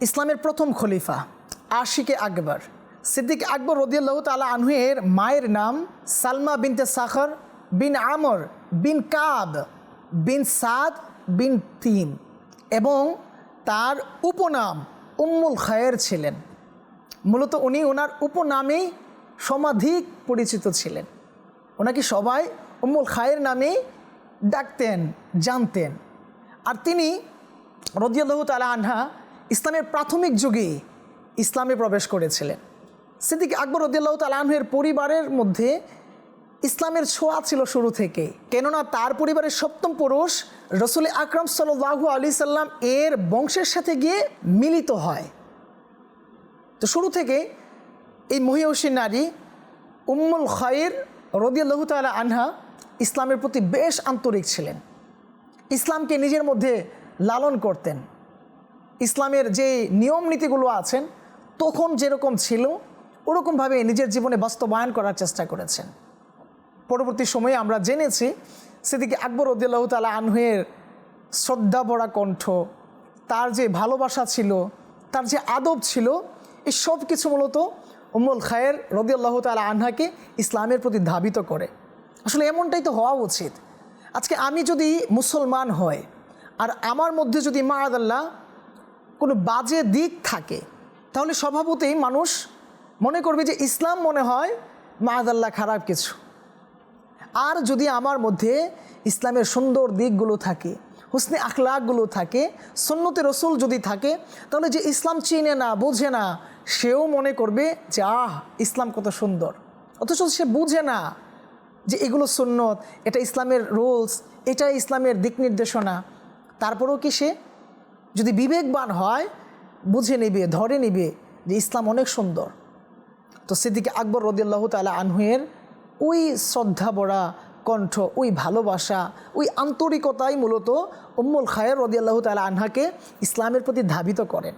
ইসলামের প্রথম খলিফা আশিকে আকবর। সিদ্দিক আকবর রদিয়াল্লাহ তালা আনহুয়ের মায়ের নাম সালমা বিনতে সাখর বিন আমর বিন কাব বিন সাদ বিন তিম এবং তার উপনাম উম্মুল খায়ের ছিলেন। মূলত উনি ওনার উপনামেই সমাধিক পরিচিত ছিলেন। ওনাকে সবাই উম্মুল খায়ের নামেই ডাকতেন, জানতেন। আর তিনি রদিয়াল্লাহ তালা আনহা ইসলামের প্রাথমিক যুগে ইসলামে প্রবেশ করেছিলেন। সিদ্দিক আকবর রদিয়াল্লাহ তালা আনহের পরিবারের মধ্যে ইসলামের ছোঁয়া ছিল শুরু থেকে। কেননা তার পরিবারের সপ্তম পুরুষ রসুল আকরম সাল্লাহু আলি সাল্লাম এর বংশের সাথে গিয়ে মিলিত হয়। তো শুরু থেকে এই মহিয়সী নারী উম্মুল খায়ের রদিয়াল্লাহ তালা আনহা ইসলামের প্রতি বেশ আন্তরিক ছিলেন। ইসলামকে নিজের মধ্যে লালন করতেন। ইসলামের যে নিয়ম নীতিগুলো আছেন, তখন যেরকম ছিল, ওরকমভাবে নিজের জীবনে বাস্তবায়ন করার চেষ্টা করেছেন। পরবর্তী সময়ে আমরা জেনেছি সেদিকে আকবর উদ্দিল্লাহ তালা আনহুয়ের শ্রদ্ধা বড়া কণ্ঠ, তার যে ভালোবাসা ছিল, তার যে আদব ছিল, এই সব কিছু মূলত উম্মুল খায়ের রদিয়াল্লাহ তালা আনহাকে ইসলামের প্রতি ধাবিত করে। আসলে এমনটাই তো হওয়া উচিত। আজকে আমি যদি মুসলমান হই, আর আমার মধ্যে যদি মায়াদাল্লাহ কোনো বাজে দিক থাকে, তাহলে স্বভাবতেই মানুষ মনে করবে যে ইসলাম মনে হয় মায়াদাল্লাহ খারাপ কিছু। আর যদি আমার মধ্যে ইসলামের সুন্দর দিকগুলো থাকে, হুসনে আখলাকগুলো থাকে সন্ন্যতে রসুল যদি থাকে, তাহলে যে ইসলাম চিনে না, বোঝে না, সেও মনে করবে যে, আহ, ইসলাম কত সুন্দর। অথচ সে বুঝে না যে এগুলো সুন্নত, এটা ইসলামের রুলস, এটা ইসলামের দিক নির্দেশনা। তারপরেও কি সে যদি বিবেকবান হয়, বুঝে নেবে, ধরে নেবে যে ইসলাম অনেক সুন্দর। তো সেদিকে আকবর রদিয়াল্লাহ তালা আনহুয়ের ওই শ্রদ্ধা বড়া কণ্ঠ, ওই ভালোবাসা, ওই আন্তরিকতাই মূলত উম্মুল খায়ের রদিয়াল্লাহ তালা আনহাকে ইসলামের প্রতি ধাবিত করেন।